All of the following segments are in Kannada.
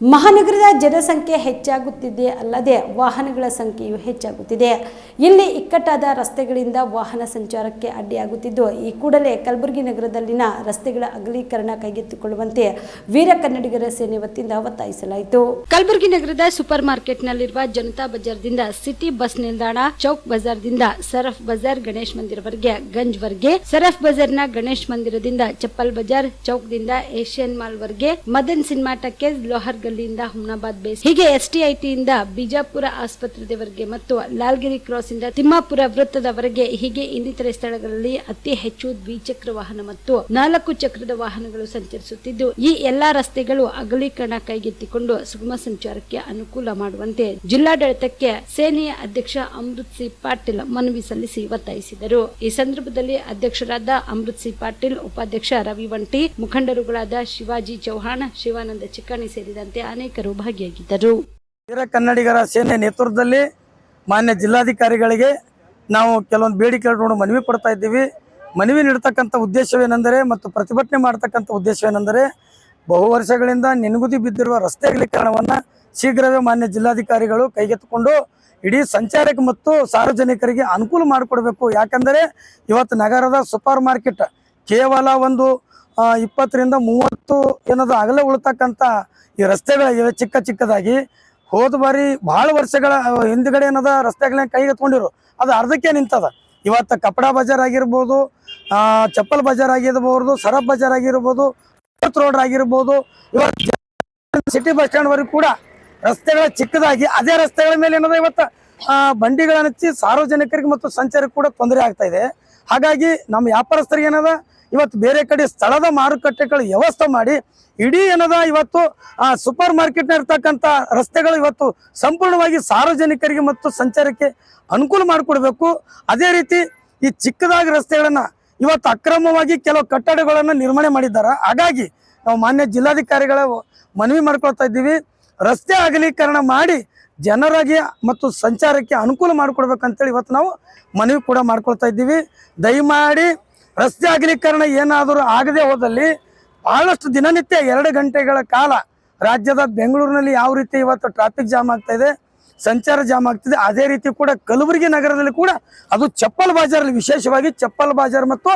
ಮಹಾನಗರದ ಜನಸಂಖ್ಯೆ ಹೆಚ್ಚಾಗುತ್ತಿದೆ ಅಲ್ಲದೆ ವಾಹನಗಳ ಸಂಖ್ಯೆಯು ಹೆಚ್ಚಾಗುತ್ತಿದೆ. ಇಲ್ಲಿ ಇಕ್ಕಟ್ಟಾದ ರಸ್ತೆಗಳಿಂದ ವಾಹನ ಸಂಚಾರಕ್ಕೆ ಅಡ್ಡಿಯಾಗುತ್ತಿದ್ದು, ಈ ಕೂಡಲೇ ಕಲಬುರಗಿ ನಗರದಲ್ಲಿನ ರಸ್ತೆಗಳ ಅಗಲೀಕರಣ ಕೈಗೆತ್ತಿಕೊಳ್ಳುವಂತೆ ವೀರ ಕನ್ನಡಿಗರ ಸೇನೆ ವತಿಯಿಂದ ಒತ್ತಾಯಿಸಲಾಯಿತು. ಕಲಬುರಗಿ ನಗರದ ಸೂಪರ್ ಮಾರ್ಕೆಟ್ನಲ್ಲಿರುವ ಜನತಾ ಬಜಾರ್ದಿಂದ ಸಿಟಿ ಬಸ್ ನಿಲ್ದಾಣ, ಚೌಕ್ ಬಜಾರ್ದಿಂದ ಸರಫ್ ಬಜಾರ್ ಗಣೇಶ್ ಮಂದಿರವರೆಗೆ ಗಂಜ್ವರೆಗೆ ಸರಫ್ ಬಜಾರ್ನ ಗಣೇಶ್ ಮಂದಿರದಿಂದ ಚಪ್ಪಲ್ ಬಜಾರ್, ಚೌಕ್ದಿಂದ ಏಷ್ಯನ್ ಮಾಲ್ ವರೆಗೆ ಮದನ್ ಸಿನಿಮಾ ಟಕ್ಕೆ ಲೋಹರ್ ಗಲ್ಲಿಯಿಂದ ಹುಮ್ನಾಬಾದ್ ಬೇಸ್ ಹೀಗೆ ಎಸ್ಟಿಐಟಿಯಿಂದ ಬಿಜಾಪುರ ಆಸ್ಪತ್ರೆಯವರೆಗೆ ಮತ್ತು ಲಾಲ್ಗಿರಿ ಕ್ರಾಸ್ ಇಂದ ತಿಮ್ಮಾಪುರ ವೃತ್ತದವರೆಗೆ ಹೀಗೆ ಇನ್ನಿತರೆ ಸ್ಥಳಗಳಲ್ಲಿ ಅತಿ ಹೆಚ್ಚು ದ್ವಿಚಕ್ರ ವಾಹನ ಮತ್ತು ನಾಲ್ಕು ಚಕ್ರದ ವಾಹನಗಳು ಸಂಚರಿಸುತ್ತಿದ್ದು, ಈ ಎಲ್ಲಾ ರಸ್ತೆಗಳು ಅಗಲೀಕರಣ ಕೈಗೆತ್ತಿಕೊಂಡು ಸುಗಮ ಸಂಚಾರಕ್ಕೆ ಅನುಕೂಲ ಮಾಡುವಂತೆ ಜಿಲ್ಲಾಡಳಿತಕ್ಕೆ ಸೇನೆಯ ಅಧ್ಯಕ್ಷ ಅಮೃತ್ ಸಿ ಪಾಟೀಲ್ ಮನವಿ ಸಲ್ಲಿಸಿ ಒತ್ತಾಯಿಸಿದರು. ಈ ಸಂದರ್ಭದಲ್ಲಿ ಅಧ್ಯಕ್ಷರಾದ ಅಮೃತ್ ಸಿ ಪಾಟೀಲ್, ಉಪಾಧ್ಯಕ್ಷ ರವಿ ವಂಟಿ ಮುಖಂಡರುಗಳಾದ ಶಿವಾಜಿ ಚೌಹಾಣ್, ಶಿವಾನಂದ ಚಿಕ್ಕಣಿ ಸೇರಿದಂತೆ ಅನೇಕರು ಭಾಗಿಯಾಗಿದ್ದರು. ವೀರ ಕನ್ನಡಿಗರ ಸೇನೆ ನೇತೃತ್ವದಲ್ಲಿ ಮಾನ್ಯ ಜಿಲ್ಲಾಧಿಕಾರಿಗಳಿಗೆ ನಾವು ಕೆಲವೊಂದು ಬೇಡಿಕೆಗಳನ್ನು ಮನವಿ ಪಡ್ತಾ ಇದ್ದೀವಿ. ಮನವಿ ನೀಡ್ತಕ್ಕಂಥ ಉದ್ದೇಶವೇನೆಂದರೆ ಮತ್ತು ಪ್ರತಿಭಟನೆ ಮಾಡ್ತಕ್ಕಂಥ ಉದ್ದೇಶವೇನೆಂದರೆ ಬಹು ವರ್ಷಗಳಿಂದ ನೆನಗುದಿ ಬಿದ್ದಿರುವ ರಸ್ತೆ ಅಗಲೀಕರಣವನ್ನು ಶೀಘ್ರವೇ ಮಾನ್ಯ ಜಿಲ್ಲಾಧಿಕಾರಿಗಳು ಕೈಗೆತ್ತಿಕೊಂಡು ಇಡೀ ಸಂಚಾರಕ್ಕೆ ಮತ್ತು ಸಾರ್ವಜನಿಕರಿಗೆ ಅನುಕೂಲ ಮಾಡಿಕೊಡಬೇಕು. ಯಾಕಂದರೆ ಇವತ್ತು ನಗರದ ಸೂಪರ್ ಮಾರ್ಕೆಟ್ ಕೇವಲ ಒಂದು ಇಪ್ಪತ್ತರಿಂದ ಮೂವತ್ತು ಏನದು ಆಗಲೇ ಉಳ್ತಕ್ಕಂಥ ಈ ರಸ್ತೆಗಳಾಗಿವೆ ಚಿಕ್ಕ ಚಿಕ್ಕದಾಗಿ. ಹೋದ ಬಾರಿ ಭಾಳ ವರ್ಷಗಳ ಹಿಂದ್ಗಡೆ ಏನದ ರಸ್ತೆಗಳನ್ನ ಕೈಗೆತ್ಕೊಂಡಿರು. ಅದು ಅರ್ಧಕ್ಕೆ ನಿಂತದ. ಇವತ್ತು ಕಪಡಾ ಬಜಾರ್ ಆಗಿರ್ಬೋದು ಚಪ್ಪಲ್ ಬಜಾರ್ ಆಗಿರ್ಬೋದು, ಸರಬ್ ಬಜಾರ್ ಆಗಿರ್ಬೋದು ರೋಡ್ ಆಗಿರ್ಬೋದು, ಇವತ್ತು ಸಿಟಿ ಬಸ್ ಸ್ಟ್ಯಾಂಡ್ ವರೆಗೂ ಕೂಡ ರಸ್ತೆಗಳ ಚಿಕ್ಕದಾಗಿ, ಅದೇ ರಸ್ತೆಗಳ ಮೇಲೆ ಏನದ ಇವತ್ತು ಬಂಡಿಗಳನ್ನ ಹಚ್ಚಿ ಸಾರ್ವಜನಿಕರಿಗೆ ಮತ್ತು ಸಂಚಾರಕ್ಕೆ ಕೂಡ ತೊಂದರೆ ಆಗ್ತಾ ಇದೆ. ಹಾಗಾಗಿ ನಮ್ಮ ವ್ಯಾಪಾರಸ್ಥರಿಗೆ ಏನದ ಇವತ್ತು ಬೇರೆ ಕಡೆ ಸ್ಥಳದ ಮಾರುಕಟ್ಟೆಗಳ ವ್ಯವಸ್ಥೆ ಮಾಡಿ ಇಡೀ ಏನದ ಇವತ್ತು, ಆ ಸೂಪರ್ ಮಾರ್ಕೆಟ್ನ ಇರ್ತಕ್ಕಂಥ ರಸ್ತೆಗಳು ಇವತ್ತು ಸಂಪೂರ್ಣವಾಗಿ ಸಾರ್ವಜನಿಕರಿಗೆ ಮತ್ತು ಸಂಚಾರಕ್ಕೆ ಅನುಕೂಲ ಮಾಡಿಕೊಡ್ಬೇಕು. ಅದೇ ರೀತಿ ಈ ಚಿಕ್ಕದಾಗಿ ರಸ್ತೆಗಳನ್ನು ಇವತ್ತು ಅಕ್ರಮವಾಗಿ ಕೆಲವು ಕಟ್ಟಡಗಳನ್ನು ನಿರ್ಮಾಣ ಮಾಡಿದ್ದಾರೆ. ಹಾಗಾಗಿ ನಾವು ಮಾನ್ಯ ಜಿಲ್ಲಾಧಿಕಾರಿಗಳ ಮನವಿ ಮಾಡ್ಕೊಳ್ತಾ ಇದ್ದೀವಿ. ರಸ್ತೆ ಅಗಲೀಕರಣ ಮಾಡಿ ಜನರಿಗೆ ಮತ್ತು ಸಂಚಾರಕ್ಕೆ ಅನುಕೂಲ ಮಾಡಿಕೊಡ್ಬೇಕಂತೇಳಿ ಇವತ್ತು ನಾವು ಮನವಿ ಕೂಡ ಮಾಡ್ಕೊಳ್ತಾ ಇದ್ದೀವಿ. ದಯಮಾಡಿ ರಸ್ತೆ ಅಗಲೀಕರಣ ಏನಾದರೂ ಆಗದೆ ಹೋದಲ್ಲಿ ಬಹಳಷ್ಟು ದಿನನಿತ್ಯ ಎರಡು ಗಂಟೆಗಳ ಕಾಲ ರಾಜ್ಯದ ಬೆಂಗಳೂರಿನಲ್ಲಿ ಯಾವ ರೀತಿ ಇವತ್ತು ಟ್ರಾಫಿಕ್ ಜಾಮ್ ಆಗ್ತಾ ಇದೆ, ಸಂಚಾರ ಜಾಮ್ ಆಗ್ತಿದೆ ಅದೇ ರೀತಿ ಕೂಡ ಕಲಬುರಗಿ ನಗರದಲ್ಲಿ ಕೂಡ ಅದು ಚಪ್ಪಲ್ ಬಾಜಾರಲ್ಲಿ ವಿಶೇಷವಾಗಿ ಚಪ್ಪಲ್ ಬಾಜಾರ್ ಮತ್ತು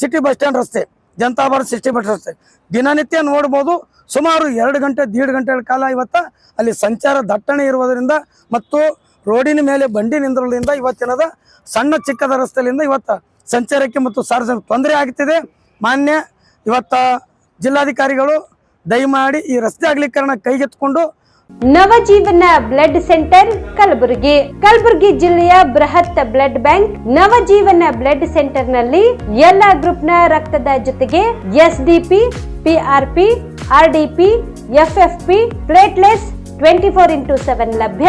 ಸಿಟಿ ಬಸ್ ಸ್ಟ್ಯಾಂಡ್ ರಸ್ತೆ, ಜನತಾ ಬಾರ್ ಸಿಟಿ ಬಸ್ ರಸ್ತೆ. ದಿನನಿತ್ಯ ನೋಡ್ಬೋದು, ಸುಮಾರು ಎರಡು ಗಂಟೆ, ದೀಡ್ ಗಂಟೆಗಳ ಕಾಲ ಇವತ್ತು ಅಲ್ಲಿ ಸಂಚಾರ ದಟ್ಟಣೆ ಇರುವುದರಿಂದ ಮತ್ತು ರೋಡಿನ ಮೇಲೆ ಬಂಡಿ ನಿಂದ್ರೋದ್ರಿಂದ ಇವತ್ತಿನದ ಸಣ್ಣ ಚಿಕ್ಕದ ರಸ್ತೆಯಿಂದ ಇವತ್ತು ಸಂಚಾರಕ್ಕೆ ಮತ್ತು ಸಾರ್ವಜನಿಕ ತೊಂದರೆ ಆಗ್ತಿದೆ. ಮಾನ್ಯ ಇವತ್ತ ಜಿಲ್ಲಾಧಿಕಾರಿಗಳು ದಯಮಾಡಿ ಈ ರಸ್ತೆ ಅಗಲೀಕರಣ ಕೈಗೆತ್ತಿಕೊಂಡು ನವಜೀವನ ಬ್ಲಡ್ ಸೆಂಟರ್ ಕಲಬುರಗಿ. ಕಲಬುರಗಿ ಜಿಲ್ಲೆಯ ಬೃಹತ್ ಬ್ಲಡ್ ಬ್ಯಾಂಕ್ ನವಜೀವನ ಬ್ಲಡ್ ಸೆಂಟರ್ನಲ್ಲಿ ಎಲ್ಲಾ ಗ್ರೂಪ್ನ ರಕ್ತದ ಜೊತೆಗೆ SDP, PRP, RDP, FFP, platelets twenty four into seven ಲಭ್ಯ.